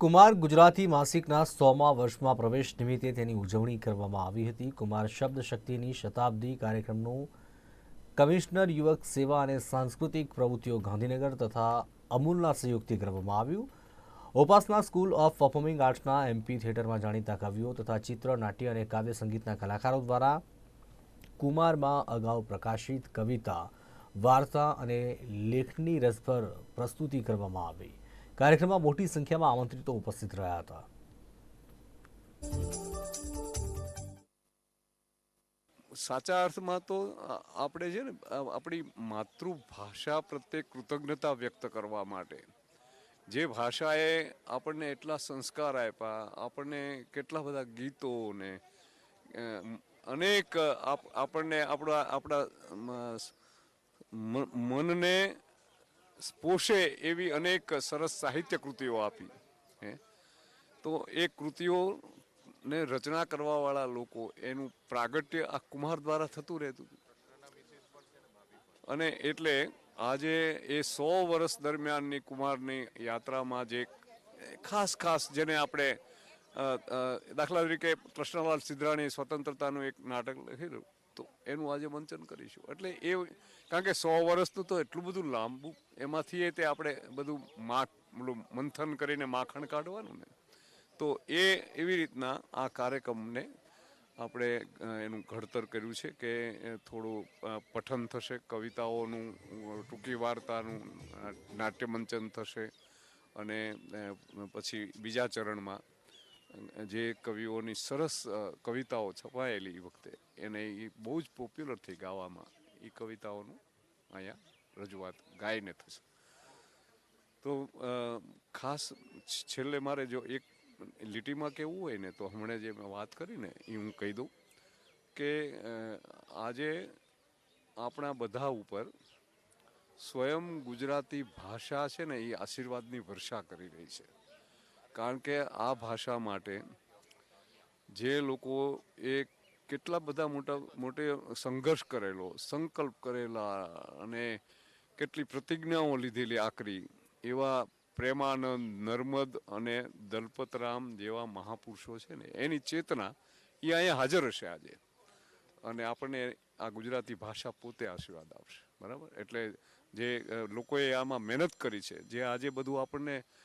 કુમાર ગુજરાતી માસિકના સોમા વર્ષમાં પ્રવેશ નિમિત્તે તેની ઉજવણી કરવામાં આવી હતી. કુમાર શબ્દ શક્તિની શતાબ્દી કાર્યક્રમનું કમિશનર, યુવક સેવા અને સાંસ્કૃતિક પ્રવૃત્તિઓ ગાંધીનગર તથા અમૂલના સહયોગથી કરવામાં આવ્યું. ઉપાસના સ્કૂલ ઓફ પરફોર્મિંગ આર્ટ્સના એમપી થિયેટરમાં જાણીતા કવિઓ તથા ચિત્ર, નાટ્ય અને કાવ્ય સંગીતના કલાકારો દ્વારા કુમારમાં અગાઉ પ્રકાશિત કવિતા, વાર્તા અને લેખની રસભર પ્રસ્તુતિ કરવામાં આવી. કાર્યક્રમમાં મોટી સંખ્યામાં આમંત્રિતો ઉપસ્થિત રહ્યા હતા. સાચા અર્થમાં તો આપણે છે ને આપણી માતૃભાષા પ્રત્યે કૃતજ્ઞતા વ્યક્ત કરવા માટે જે ભાષાએ આપણને એટલા સંસ્કાર આપ્યા, આપણને કેટલા બધા ગીતો ને અનેક આપણને આપણા આપણા મનને પોષે એવી અનેક સરસ સાહિત્ય કૃતિઓ આપી, હે. તો એ કૃતિઓને રચના કરવાવાળા લોકો એનું પ્રાગટ્ય આ કુમાર દ્વારા થતું રહેતું. અને એટલે આજે એ સો વર્ષ દરમિયાનની કુમારની યાત્રામાં જે ખાસ ખાસ જેને આપણે દાખલા તરીકે કૃષ્ણલાલ સિદ્ધરાણી સ્વતંત્રતાનું એક નાટક લખેલું. તો એનું આજે મંચન કરીશું. એટલે એ કારણ કે સો વર્ષનું તો એટલું બધું લાંબુ, એમાંથી એ તે આપણે બધું માખ મંથન કરીને માખણ કાઢવાનું ને. તો એ એવી રીતના આ કાર્યક્રમને આપણે એનું ઘડતર કર્યું છે કે થોડું પઠન થશે, કવિતાઓનું ટૂંકી વાર્તાનું નાટ્ય મંચન થશે અને પછી બીજા ચરણમાં જે કવિઓની સરસ કવિતાઓ છપાયેલી એ વખતે, એને એ બહુ જ પોપ્યુલર થઈ ગાવામાં. એ કવિતાઓનું અહીંયા રજૂઆત ગાઈને થશે. તો ખાસ છેલ્લે મારે જો એક લીટીમાં કહેવું હોય ને, તો હમણાં જે મેં વાત કરી ને એ હું કહી દઉં કે આજે આપણા બધા ઉપર સ્વયં ગુજરાતી ભાષા છે ને એ આશીર્વાદની વર્ષા કરી રહી છે. કારણ કે આ ભાષા માટે જે લોકો એ કેટલા બધા મોટા, મોટે સંઘર્ષ કરેલો, સંકલ્પ કરેલા અને કેટલી પ્રતિજ્ઞાઓ લીધેલી આકરી, એવા પ્રેમાનંદ, નર્મદ અને દલપતરામ જેવા મહાપુરુષો છે ને, એની ચેતના એ અહીંયા હાજર હશે આજે. અને આપણને આ ગુજરાતી ભાષા પોતે આશીર્વાદ આપશે. બરાબર? એટલે જે લોકોએ આમાં મહેનત કરી છે, જે આજે બધું આપણને